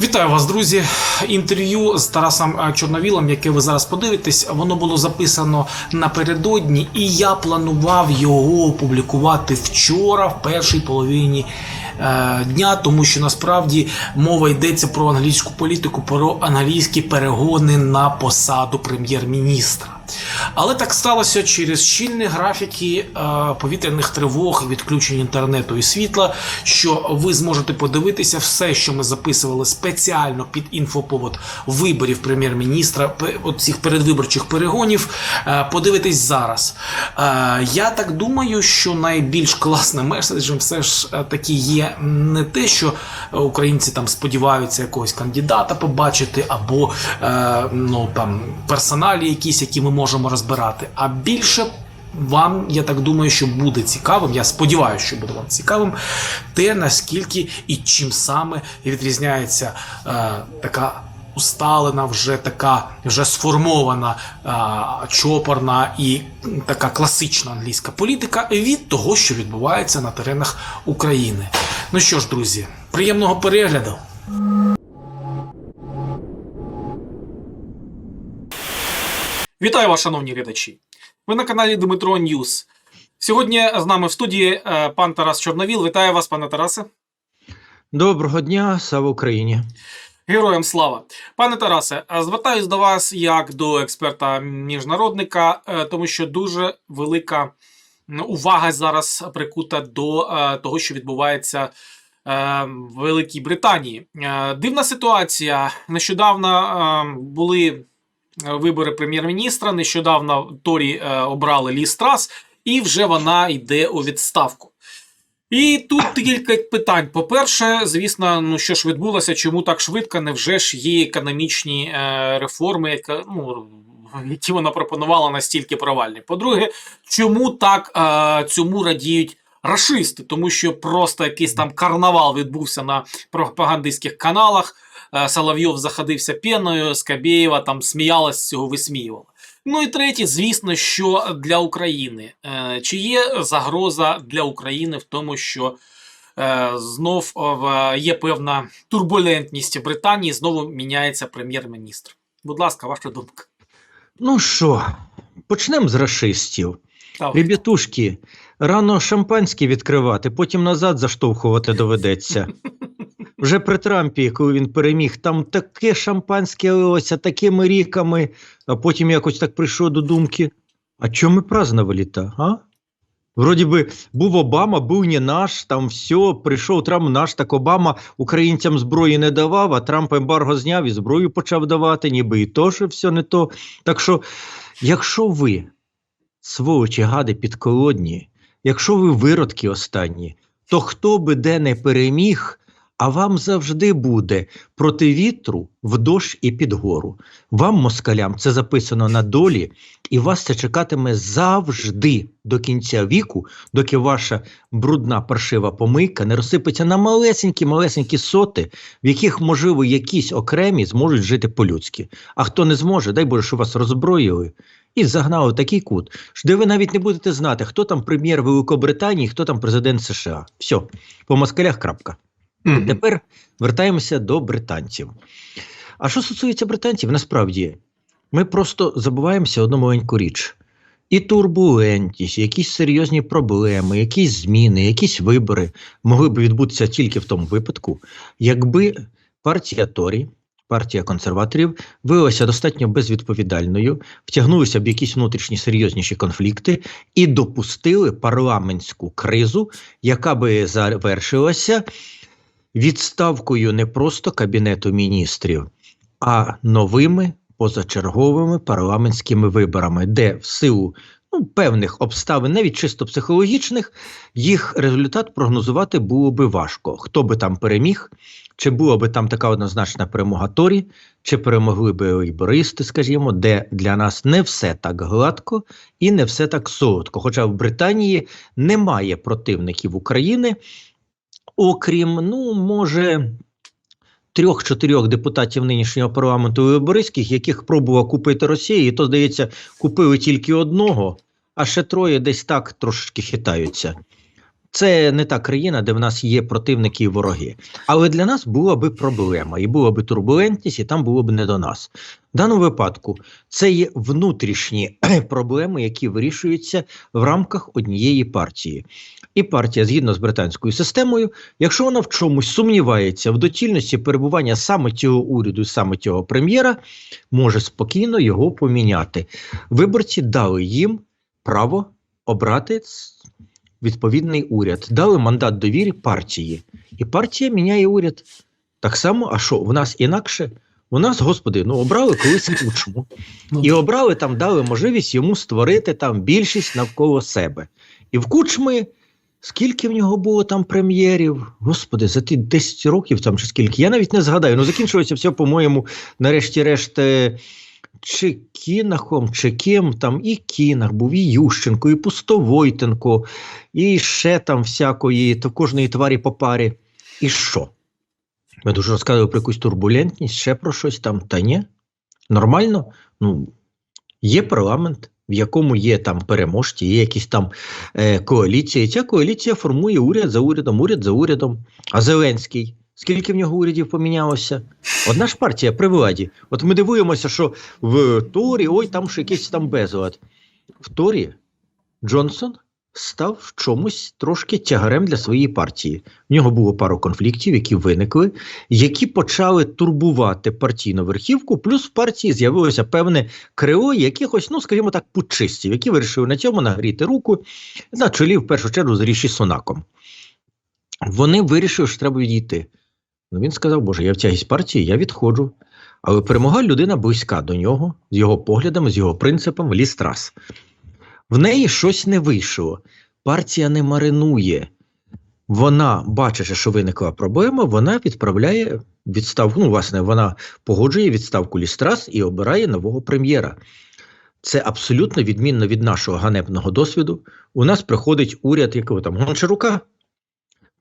Вітаю вас, друзі. Інтерв'ю з Тарасом Чорновілом, яке ви зараз подивитесь, воно було записано напередодні, і я планував його опублікувати вчора, в першій половині е, дня, тому що насправді мова йдеться про англійську політику, про англійські перегони на посаду прем'єр-міністра. Але так сталося через щільні графіки е, повітряних тривог, відключень інтернету і світла, що ви зможете подивитися все, що ми записували спеціально під інфоповод виборів прем'єр-міністра, цих передвиборчих перегонів. е, Подивитись зараз. Е, Я так думаю, що найбільш класним меседжем все ж таки є не те, що українці там сподіваються якогось кандидата побачити, або ну там персоналі якісь, які ми можемо розбирати, а більше. Вам, я так думаю, що буде цікавим. Я сподіваюся, що буде вам цікавим, те наскільки і чим саме відрізняється е, така усталена, вже така вже сформована е, чопорна і така класична англійська політика від того, що відбувається на теренах України. Ну що ж, друзі, приємного перегляду. Вітаю вас, шановні глядачі. Ви на каналі Дмитро Ньюс. Сьогодні з нами в студії е, пан Тарас Чорновіл. Вітаю вас, пане Тарасе. Доброго дня, слава Україні. Героям слава. Пане Тарасе, звертаюсь до вас як до експерта міжнародника, е, тому що дуже велика увага зараз прикута до е, того, що відбувається. В Великій Британії дивна ситуація. Нещодавно були вибори прем'єр-міністра. Нещодавно Торі е, обрали Лі Страс, і вже вона йде у відставку. І тут кілька питань. По-перше, звісно, ну що ж відбулося, чому так швидко? Невже ж є економічні е, реформи, яка, ну, які вона пропонувала настільки провальні? По-друге, чому так е, цьому радіють рашисти? Тому що просто якийсь там карнавал відбувся на пропагандистських каналах. Е, Соловйов заходився пеною, Скабєєва там сміялась з цього, висміювала. Ну і третє, звісно, що для України. Е, Чи є загроза для України в тому, що е, знов є певна турбулентність в Британії, знову міняється прем'єр-міністр? Будь ласка, ваша думка. Ну що, почнемо з расистів. Ребятушки, рано шампанське відкривати, потім назад заштовхувати доведеться. Вже при Трампі, коли він переміг, там таке шампанське лилося такими ріками, а потім якось так прийшов до думки: а чому ми праздновали то а? Вроді би, був Обама, був не наш, там все, прийшов Трамп наш, так Обама українцям зброї не давав, а Трамп ембарго зняв і зброю почав давати, ніби і то, що все не то. Так що, якщо ви, сволочі гади підколодні, якщо ви виродки останні, то хто би де не переміг, а вам завжди буде проти вітру, в дощ і під гору. Вам, москалям, це записано на долі, і вас це чекатиме завжди до кінця віку, доки ваша брудна паршива помийка не розсипеться на малесенькі малесенькі соти, в яких, можливо, якісь окремі зможуть жити по-людськи. А хто не зможе, дай Боже, що вас роззброїли і загнали такий кут, де ви навіть не будете знати, хто там прем'єр Великобританії, хто там президент США. Все, по москалях крапка. Мгм. Тепер вертаємося до британців. А що стосується британців, насправді ми просто забуваємося одну маленьку річ. І турбулентність, якісь серйозні проблеми, якісь зміни, якісь вибори могли б відбутися тільки в тому випадку, якби партія Торі, партія консерваторів, виявилася достатньо безвідповідальною, втягнулися б якісь внутрішні серйозніші конфлікти і допустили парламентську кризу, яка би завершилася відставкою не просто кабінету міністрів, а новими позачерговими парламентськими виборами, де в силу ну, певних обставин, навіть чисто психологічних, їх результат прогнозувати було би важко. Хто би там переміг, чи була би там така однозначна перемога Торі, чи перемогли би лейбористи, скажімо, де для нас не все так гладко і не все так солодко. Хоча в Британії немає противників України, окрім, ну, може, трьох-чотирьох депутатів нинішнього парламенту лейбористських, яких пробував купити Росія, і то, здається, купили тільки одного, а ще троє десь так трошечки хитаються. Це не та країна, де в нас є противники і вороги. Але для нас була би проблема, і була би турбулентність, і там було б не до нас. В даному випадку це є внутрішні проблеми, які вирішуються в рамках однієї партії. І партія, згідно з британською системою, якщо вона в чомусь сумнівається в доцільності перебування саме цього уряду, саме цього прем'єра, може спокійно його поміняти. Виборці дали їм право обрати відповідний уряд, дали мандат довіри партії. І партія міняє уряд. Так само, а що, в нас інакше? У нас, господи, ну обрали колись кучму. Ну, І обрали там, дали можливість йому створити там більшість навколо себе. І в кучми, скільки в нього було там прем'єрів? Господи, за ті 10 років там чи скільки? Я навіть не згадаю. Ну закінчилося все, по-моєму, нарешті-решт. е, Чи Кінахом, чи ким там і Кінах був, і Ющенко, і Пустовойтенко, і ще там всякої, то кожної тварі по парі. І що? Ми дуже розказували про якусь турбулентність, ще про щось там. Та ні. Нормально. Ну, є парламент, в якому є там переможці, є якісь там е, коаліції. Ця коаліція формує уряд за урядом, уряд за урядом. А Зеленський, скільки в нього урядів помінялося? Одна ж партія при владі. От ми дивуємося, що в Торі, ой, там ще якийсь там безлад. В Торі Джонсон став в чомусь трошки тягарем для своєї партії. В нього було пару конфліктів, які виникли, які почали турбувати партійну верхівку. Плюс в партії з'явилося певне крио якихось, ну скажімо так, путчистів, які вирішили на цьому нагріти руку на чолі, в першу чергу, з Ріші Сунаком. Вони вирішили, що треба відійти. Ну він сказав: Боже, я в партії, я відходжу. Але перемогла людина близька до нього, з його поглядами, з його принципом, лістрас. В неї щось не вийшло. Партія не маринує. Вона, бачачи, що виникла проблема, вона відправляє відставку. Ну, власне, вона погоджує відставку Лістрас і обирає нового прем'єра. Це абсолютно відмінно від нашого ганебного досвіду. У нас приходить уряд якого там Гончарука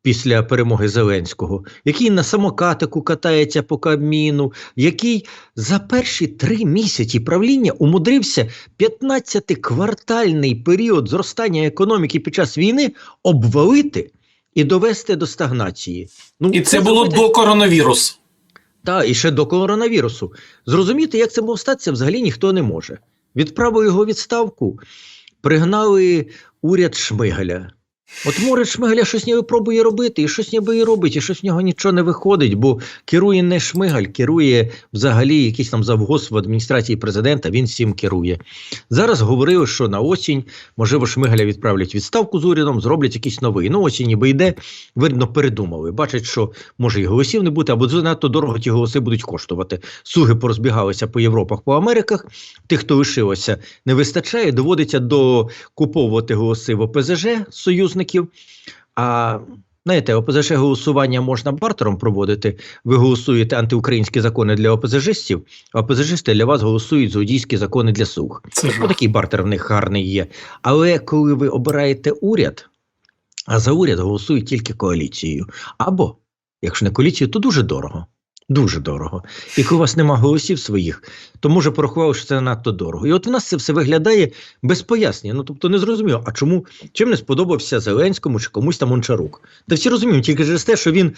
після перемоги Зеленського, який на самокатику катається по Кабміну, який за перші три місяці правління умудрився 15-квартальний період зростання економіки під час війни обвалити і довести до стагнації. Ну, І це було до коронавірусу. та, і ще до коронавірусу. Зрозуміти, як це могло статися, взагалі ніхто не може. Відправив його відставку, пригнали уряд Шмигаля. От уряд Шмигаля щось ніби пробує робити, і щось ніби і робить, і щось в нього нічого не виходить, бо керує не Шмигаль, керує взагалі якийсь там завгос в адміністрації президента, він всім керує. Зараз говорили, що на осінь, можливо, Шмигаля відправлять відставку з урядом, зроблять якийсь новий. Ну, осінь ніби йде, видно, передумали. Бачать, що може і голосів не бути, або занадто дорого ті голоси будуть коштувати. Суги порозбігалися по Європах, по Америках. Тих, хто лишилося, не вистачає. Доводиться докуповувати голоси в ОПЗЖ союзників. А знаєте, ОПЗЖ голосування можна бартером проводити. Ви голосуєте антиукраїнські закони для ОПЗЖистів, а ОПЗЖисти для вас голосують злодійські закони для слуг. Це такий бартер в них гарний є. Але коли ви обираєте уряд, а за уряд голосують тільки коаліцією. Або, якщо не коаліцією, то дуже дорого. Дуже дорого. І коли у вас нема голосів своїх, то може порахували, що це надто дорого. І от в нас це все виглядає без пояснення. Ну тобто не зрозуміло, а чому чим не сподобався Зеленському чи комусь там Ончарук. Та всі розуміють, тільки через те, що він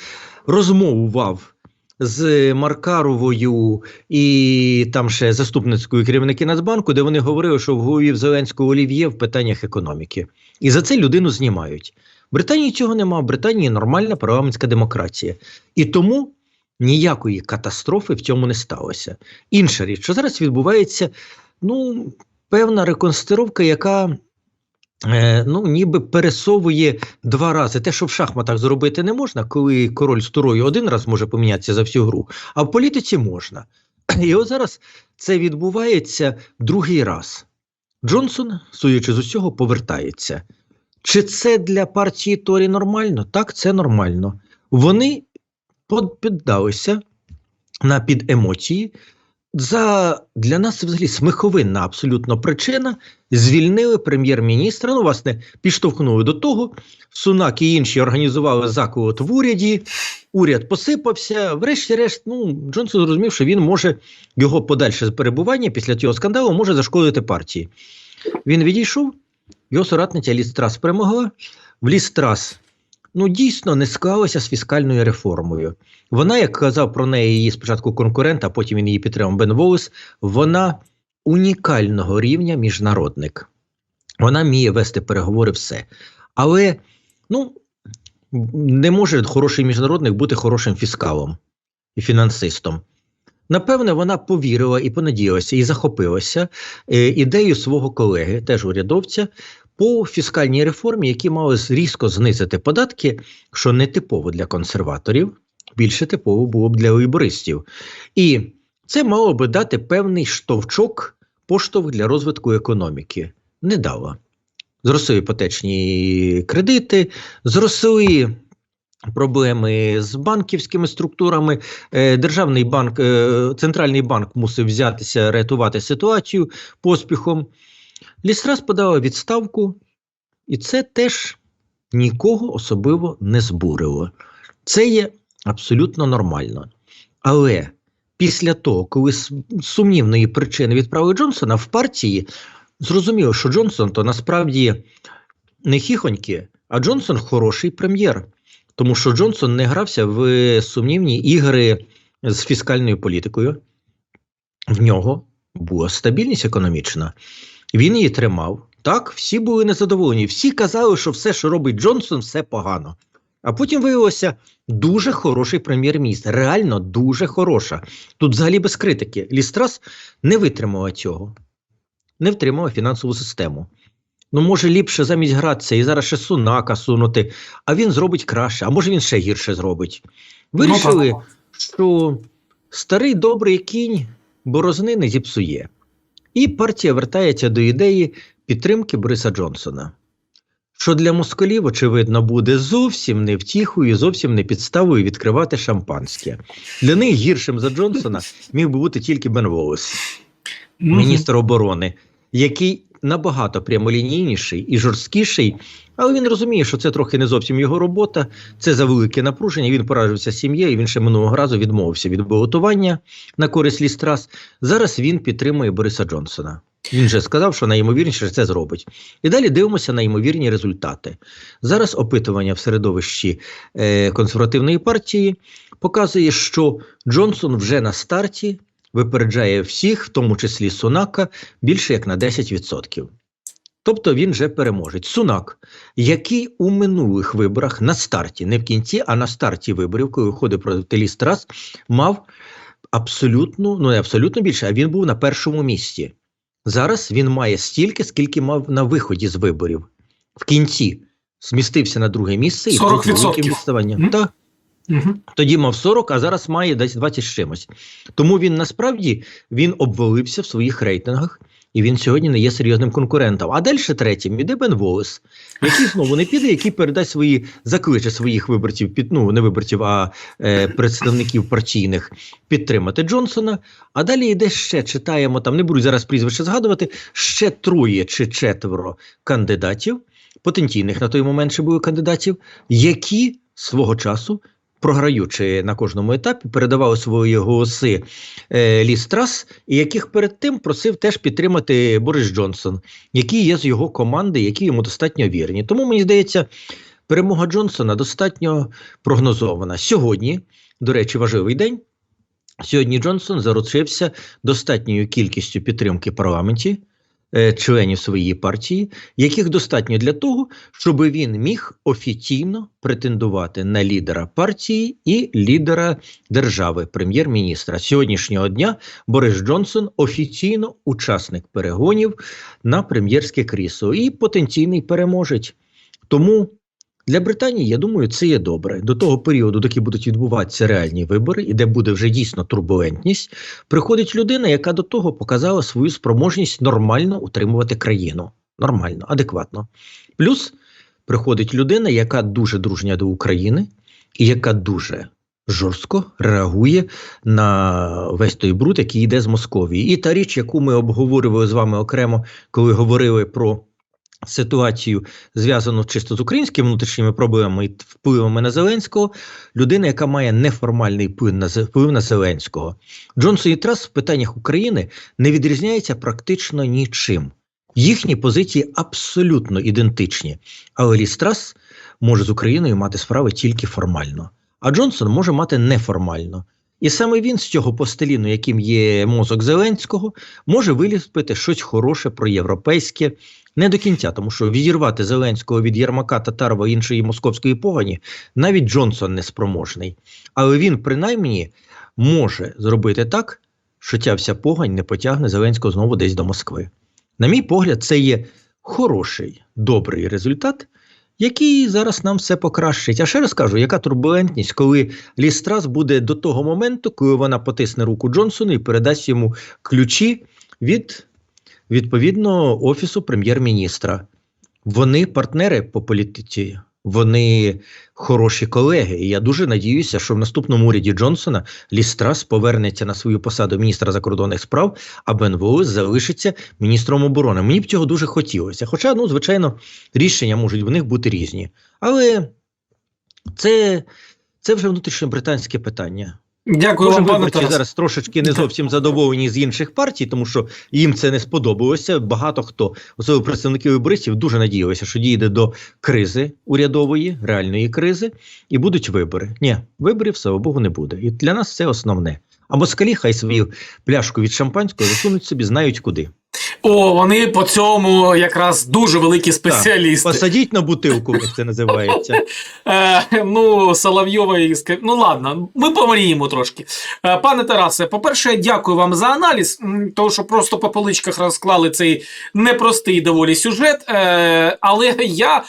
розмову вав з Маркаровою і там ще заступницькою керівники Нацбанку, де вони говорили, що в голові в Зеленського олів'є в питаннях економіки. І за це людину знімають. Британії цього нема. В Британії нормальна парламентська демократія. І тому ніякої катастрофи в цьому не сталося. Інша річ, що зараз відбувається ну, певна реконструктировка, яка. Е, ну, ніби пересовує два рази. Те, що в шахматах зробити не можна, коли король з турою один раз може помінятися за всю гру, а в політиці можна. І от зараз це відбувається другий раз. Джонсон, судячи з усього, повертається. Чи це для партії Торі нормально? Так, це нормально. Вони піддалися на підемоції. За для нас це взагалі смеховинна абсолютно причина. Звільнили прем'єр-міністра. Ну, власне, підштовхнули до того. Сунак і інші організували заколот в уряді. Уряд посипався. Врешті-решт, ну Джонсон зрозумів, що він може його подальше перебування після цього скандалу може зашкодити партії. Він відійшов, його соратниця Ліс Трас перемогла. в Лістрас ну дійсно не склалася з фіскальною реформою. Вона, як казав про неї її спочатку конкурент, а потім він її підтримав Бен Волес, вона унікального рівня міжнародник. Вона вміє вести переговори все. Але ну, не може хороший міжнародник бути хорошим фіскалом і фінансистом. Напевне, вона повірила і понадіялася, і захопилася е, ідеєю свого колеги, теж урядовця, по фіскальній реформі, які мали різко знизити податки, що не типово для консерваторів, більше типово було б для лейбористів. І це мало би дати певний штовчок, поштовх для розвитку економіки. Не дало. Зросли іпотечні кредити, зросли проблеми з банківськими структурами. Е, Державний банк, е, центральний банк мусив взятися рятувати ситуацію поспіхом. Лістрас подала відставку, і це теж нікого особливо не збурило. Це є абсолютно нормально. Але після того, коли з сумнівної причини відправили Джонсона в партії, зрозуміло, що Джонсон то насправді не хіхоньки, а Джонсон хороший прем'єр. Тому що Джонсон не грався в сумнівні ігри з фіскальною політикою. В нього була стабільність економічна. Він її тримав. Так, всі були незадоволені. Всі казали, що все, що робить Джонсон, все погано. А потім виявилося дуже хороший прем'єр-міністр. Реально дуже хороша. Тут взагалі без критики. Лістрас не витримала цього, не втримала фінансову систему. Ну, може, ліпше замість гратися і зараз ще сунака сунути, а він зробить краще, а може він ще гірше зробить. Вирішили, Ну, що старий добрий кінь борозни не зіпсує. І партія вертається до ідеї підтримки Бориса Джонсона. Що для москалів, очевидно, буде зовсім не втіхою, зовсім не підставою відкривати шампанське. Для них гіршим за Джонсона міг би бути тільки Бен Волес міністр оборони, який набагато прямолінійніший і жорсткіший, але він розуміє, що це трохи не зовсім його робота, це за велике напруження. Він поражився сім'єю. Він ще минулого разу відмовився від балотування на користь лістрас. Зараз він підтримує Бориса Джонсона. Він вже сказав, що найімовірніше це зробить. І далі дивимося на ймовірні результати. Зараз опитування в середовищі е, консервативної партії показує, що Джонсон вже на старті випереджає всіх, в тому числі Сунака, більше як на 10%. Тобто він вже переможець. Сунак, який у минулих виборах на старті, не в кінці, а на старті виборів, коли виходив проти Ліс Трас, мав абсолютно, ну не абсолютно більше, а він був на першому місці. Зараз він має стільки, скільки мав на виході з виборів. В кінці змістився на друге місце і 40%. тут велике відставання. Мгм. Так. Мгм. Тоді мав 40, а зараз має десь 20 з чимось. Тому він насправді він обвалився в своїх рейтингах, і він сьогодні не є серйозним конкурентом. А далі третім іде Бен Волес, який знову не піде, який передасть свої закличе своїх виборців, під ну не виборців, а е, представників партійних підтримати Джонсона. А далі йде ще читаємо там, не буду зараз прізвище згадувати, ще троє чи четверо кандидатів, потенційних на той момент ще були кандидатів, які свого часу програючи на кожному етапі, передавали свої голоси е, Ліс Трас, і яких перед тим просив теж підтримати Борис Джонсон, який є з його команди, які йому достатньо вірні. Тому мені здається, перемога Джонсона достатньо прогнозована. Сьогодні, до речі, важливий день. Сьогодні Джонсон заручився достатньою кількістю підтримки парламенті. Е, Членів своєї партії, яких достатньо для того, щоб він міг офіційно претендувати на лідера партії і лідера держави, прем'єр-міністра. Сьогоднішнього дня Борис Джонсон офіційно учасник перегонів на прем'єрське крісло і потенційний переможець. Тому для Британії, я думаю, це є добре. До того періоду, доки будуть відбуватися реальні вибори, і де буде вже дійсно турбулентність, приходить людина, яка до того показала свою спроможність нормально утримувати країну. Нормально, адекватно. Плюс приходить людина, яка дуже дружня до України, і яка дуже жорстко реагує на весь той бруд, який йде з Московії. І та річ, яку ми обговорювали з вами окремо, коли говорили про ситуацію, зв'язану чисто з українськими внутрішніми проблемами і впливами на Зеленського, людина, яка має неформальний вплив на вплив на Зеленського. Джонсон і Трас в питаннях України не відрізняється практично нічим. Їхні позиції абсолютно ідентичні. Але Ліс Трас може з Україною мати справи тільки формально, а Джонсон може мати неформально. І саме він з цього постеліну, яким є мозок Зеленського, може виліпити щось хороше проєвропейське, не до кінця, тому що відірвати Зеленського від Єрмака, Татарова іншої московської погані навіть Джонсон не спроможний. Але він принаймні може зробити так, що ця вся погань не потягне Зеленського знову десь до Москви. На мій погляд, це є хороший, добрий результат, який зараз нам все покращить. А ще раз кажу, яка турбулентність, коли Лістрас буде до того моменту, коли вона потисне руку Джонсону і передасть йому ключі від відповідно офісу прем'єр-міністра. Вони партнери по політиці, вони хороші колеги. І я дуже надіюся, що в наступному уряді Джонсона Лістрас повернеться на свою посаду міністра закордонних справ, а Бен Волес залишиться міністром оборони. Мені б цього дуже хотілося. Хоча, ну, звичайно, рішення можуть в них бути різні. Але це, це вже внутрішньобританське питання. Дякую Кожен вам, виборці зараз трошечки не зовсім задоволені з інших партій, тому що їм це не сподобалося. Багато хто, особливо представники виборців, дуже надіялися, що дійде до кризи урядової, реальної кризи, і будуть вибори. Ні, виборів, слава Богу, не буде. І для нас це основне. А москалі хай свою пляшку від шампанського засунуть собі, знають куди. О, вони по цьому якраз дуже великі спеціалісти. Посадіть на бутилку, як це називається. Е, ну, Соловйова і Ну ладно, ми помріємо трошки. Е, пане Тарасе, по-перше, дякую вам за аналіз, тому що просто по поличках розклали цей непростий доволі сюжет. Е, але я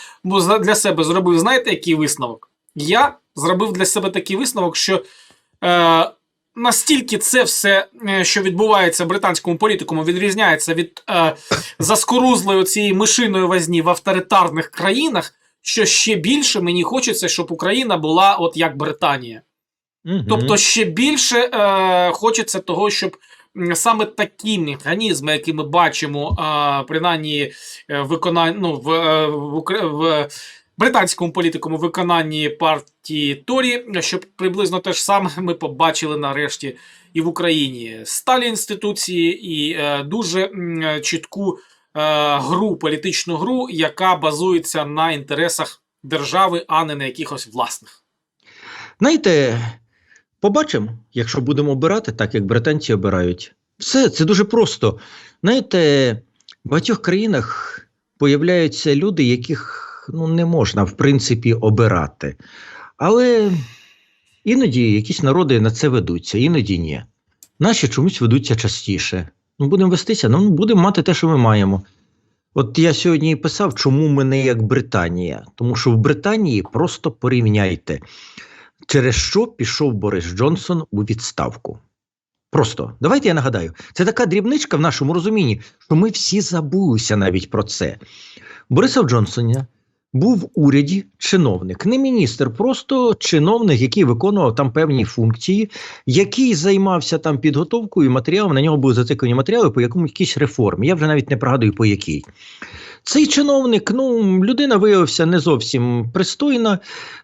для себе зробив, знаєте, який висновок? Я зробив для себе такий висновок, що. Настільки це все, е, що відбувається в британському політикуму, відрізняється від е, заскорузлої цієї мишиної возні в авторитарних країнах, що ще більше мені хочеться, щоб Україна була от як Британія. Мгм. Тобто ще більше е, хочеться того, щоб саме такі механізми, які ми бачимо, е, принаймні виконань, ну, в, е, в, в британському політикуму виконанні партії Торі, щоб приблизно те ж саме ми побачили нарешті і в Україні сталі інституції, і е, дуже е, чітку е, гру, політичну гру, яка базується на інтересах держави, а не на якихось власних. Знаєте, побачимо, якщо будемо обирати так, як британці обирають. Все, це дуже просто. Знаєте, в багатьох країнах появляються люди, яких ну, не можна, в принципі, обирати. Але іноді якісь народи на це ведуться, іноді ні. Наші чомусь ведуться частіше. Ну, будемо вестися, ну будемо мати те, що ми маємо. От я сьогодні і писав, чому ми не як Британія. Тому що в Британії просто порівняйте через що пішов Борис Джонсон у відставку. Просто давайте я нагадаю, це така дрібничка в нашому розумінні, що ми всі забулися навіть про це. Бориса Джонсона був в уряді чиновник, не міністр, просто чиновник, який виконував там певні функції, який займався там підготовкою матеріалів. На нього були зациклені матеріали по якомусь якійсь реформі. Я вже навіть не пригадую по якій. Цей чиновник, ну, людина виявився не зовсім пристойна.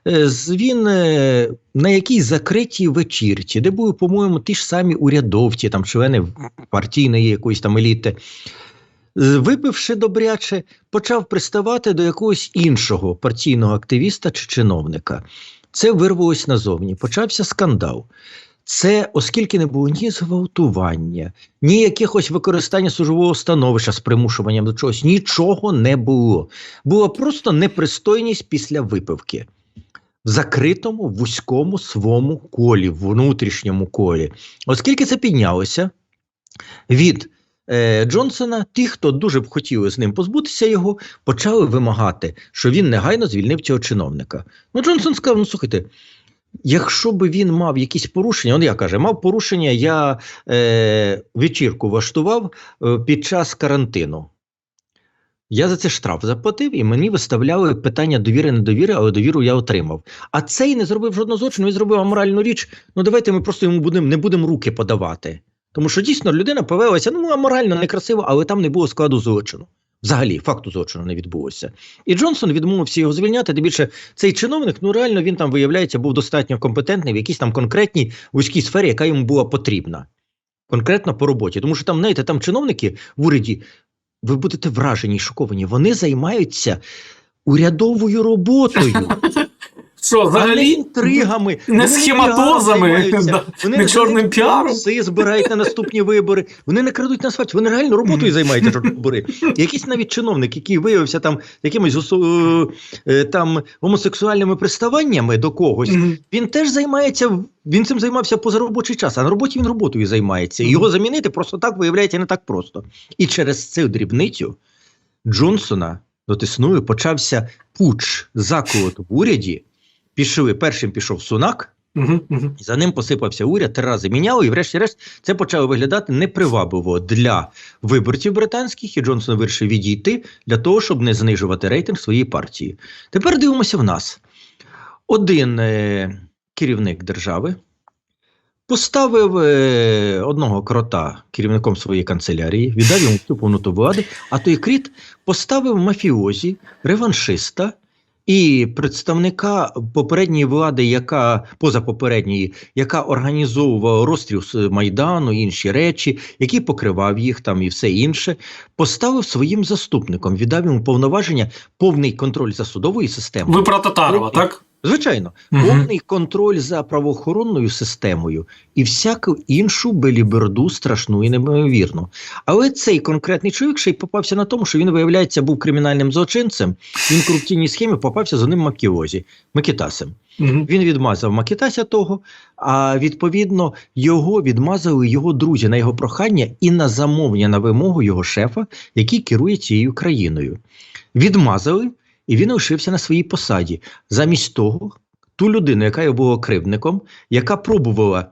Е, Він е, на якійсь закритій вечірці, де були, по-моєму, ті ж самі урядовці, там члени партійної якоїсь там еліти. Випивши добряче, почав приставати до якогось іншого партійного активіста чи чиновника. Це вирвалось назовні. Почався скандал. Це, оскільки не було ні зґвалтування, ні якихось використання службового становища з примушуванням до чогось, нічого не було. Була просто непристойність після випивки в закритому вузькому своєму колі, внутрішньому колі. Оскільки це піднялося від е, Джонсона, ті, хто дуже б хотіли з ним позбутися його, почали вимагати, що він негайно звільнив цього чиновника. Ну, Джонсон сказав: ну слухайте. Якщо би він мав якісь порушення, он я каже, мав порушення, я е, вечірку влаштував е, під час карантину. Я за це штраф заплатив, і мені виставляли питання довіри недовіри, але довіру я отримав. А цей не зробив жодного злочину, він зробив аморальну річ. Ну давайте ми просто йому будем, не будемо руки подавати. Тому що дійсно людина повелася ну аморально, некрасиво, але там не було складу злочину. Взагалі, факту злочину не відбулося. І Джонсон відмовився його звільняти. Тим більше цей чиновник, ну реально він там виявляється, був достатньо компетентний в якійсь там конкретній вузькій сфері, яка йому була потрібна. Конкретно по роботі. Тому що там, знаєте, там чиновники в уряді, ви будете вражені і шоковані. Вони займаються урядовою роботою. Що, взагалі? інтригами, не схематозами, Вони не чорним піаром. Голоси збирають на наступні вибори. Вони не крадуть на асфальті, вони реально роботою займаються щоб вибори. Якийсь навіть чиновник, який виявився там якимось е, там гомосексуальними приставаннями до когось, він теж займається. Він цим займався поза робочий час, а на роботі він роботою займається. Його замінити просто так виявляється не так просто. І через цю дрібницю Джонсона дотиснує, почався пуч, заколот в уряді. Пішли, першим пішов Сунак, за ним посипався уряд, три рази міняли, і врешті-решт це почало виглядати непривабливо для виборців британських, і Джонсон вирішив відійти для того, щоб не знижувати рейтинг своєї партії. Тепер дивимося в нас. Один е, керівник держави поставив е, одного крота керівником своєї канцелярії, віддав йому всю повноту влади, а той кріт поставив мафіозі, реваншиста і представника попередньої влади, яка поза попередньої, яка організовувала розстріл Майдану, інші речі, який покривав їх там і все інше, поставив своїм заступником, віддав йому повноваження, повний контроль за судовою системою. Ви про Татарова, так? Звичайно, повний контроль за правоохоронною системою і всяку іншу беліберду страшну і неймовірну. Але цей конкретний чоловік ще й попався на тому, що він, виявляється, був кримінальним злочинцем. Він в корупційній схемі попався за ним Макіозі, Макітасем. Мгм. Він відмазав Макітася того, а відповідно його відмазали його друзі на його прохання і на замовлення на вимогу його шефа, який керує цією країною. Відмазали, і він лишився на своїй посаді. Замість того, ту людину, яка його була кривдником, яка пробувала.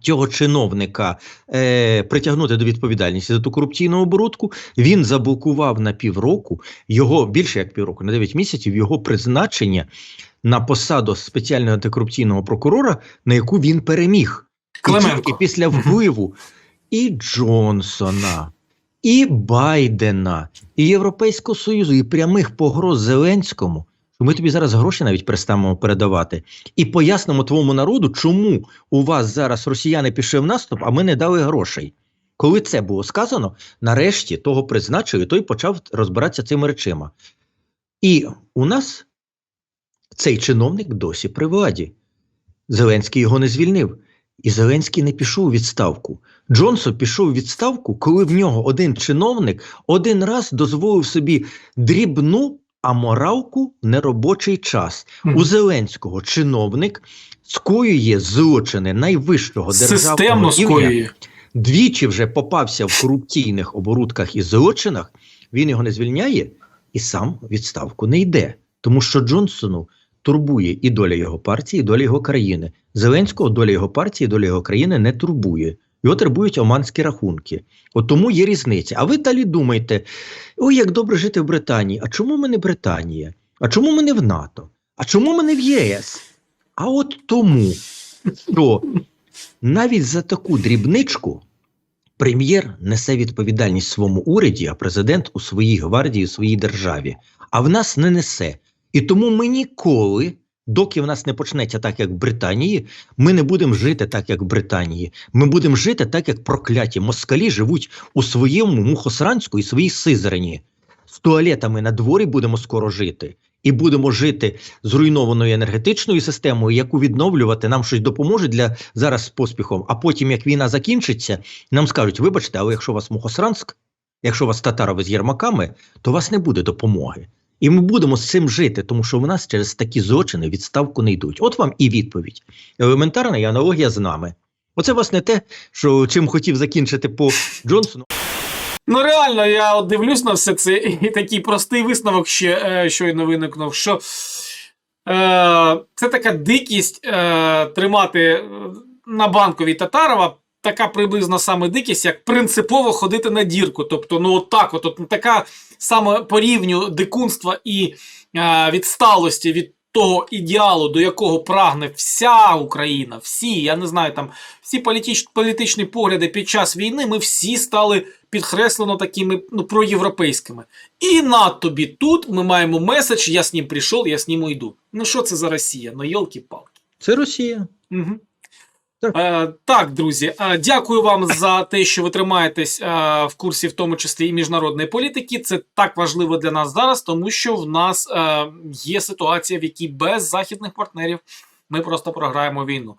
Цього чиновника е, притягнути до відповідальності за ту корупційну оборудку, він заблокував на півроку його більше як півроку, на 9 місяців його призначення на посаду спеціального антикорупційного прокурора, на яку він переміг. І тільки після впливу і Джонсона, і Байдена, і Європейського Союзу, і прямих погроз Зеленському, що ми тобі зараз гроші навіть перестанемо передавати, і пояснимо твоєму народу, чому у вас зараз росіяни пішли в наступ, а ми не дали грошей. Коли це було сказано, нарешті того призначив, і той почав розбиратися цими речима. І у нас цей чиновник досі при владі. Зеленський його не звільнив. І Зеленський не пішов у відставку. Джонсон пішов у відставку, коли в нього один чиновник один раз дозволив собі дрібну аморалку в неробочий час. Мгм. У Зеленського чиновник скоює злочини найвищого державного Системно рівня двічі вже попався в корупційних оборудках і злочинах, він його не звільняє і сам відставку не йде. Тому що Джонсону турбує і доля його партії, і доля його країни. Зеленського доля його партії, доля його країни не турбує. Його турбують оманські рахунки. От тому є різниця. А ви далі думаєте: ой, як добре жити в Британії. А чому ми не Британія? А чому ми не в НАТО? А чому ми не в ЄС? А от тому, що навіть за таку дрібничку прем'єр несе відповідальність своєму уряді, а президент у своїй гвардії, у своїй державі. А в нас не несе. І тому ми ніколи, доки в нас не почнеться так, як в Британії, ми не будемо жити так, як в Британії. Ми будемо жити так, як прокляті москалі живуть у своєму мухосранську і своїй сизрані. З туалетами на дворі будемо скоро жити. І будемо жити зруйнованою енергетичною системою, яку відновлювати нам щось допоможе для зараз з поспіхом. А потім, як війна закінчиться, нам скажуть: вибачте, але якщо у вас Мухосранск, якщо у вас татарови з єрмаками, то у вас не буде допомоги. І ми будемо з цим жити, тому що в нас через такі злочини відставку не йдуть. От вам і відповідь. Елементарна і аналогія з нами. Оце власне те, що чим хотів закінчити по Джонсону. Ну реально, я от дивлюсь на все це, і такий простий висновок ще е, щойно виникнув, що е, це така дикість е, тримати е, на банковій Татарова. Така приблизно саме дикість, як принципово ходити на дірку. Тобто, ну от так, от, от така саме по рівню дикунства і е, відсталості від того ідеалу, до якого прагне вся Україна, всі, я не знаю, там всі політич, політичні погляди під час війни, ми всі стали підкреслено такими ну, проєвропейськими. І на тобі тут ми маємо меседж: я з ним прийшов, я з ним уйду. Ну що це за Росія? Ну, йолки-палки. Це Росія. Угу. Е, так, друзі, е, дякую вам за те, що ви тримаєтесь е, в курсі, в тому числі і міжнародної політики. Це так важливо для нас зараз, тому що в нас е, є ситуація, в якій без західних партнерів ми просто програємо війну.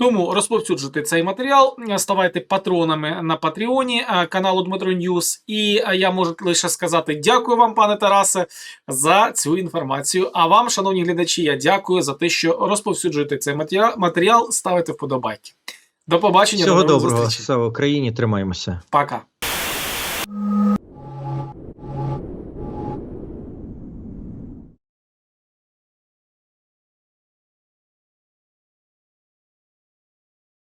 Тому розповсюджуйте цей матеріал, ставайте патронами на Патреоні е, каналу Дмитро Ньюс. І е, я можу лише сказати дякую вам, пане Тарасе, за цю інформацію. А вам, шановні глядачі, я дякую за те, що розповсюджуєте цей матеріал, ставите вподобайки. До побачення, Всього до доброго, слава Україні, тримаємося. Пока.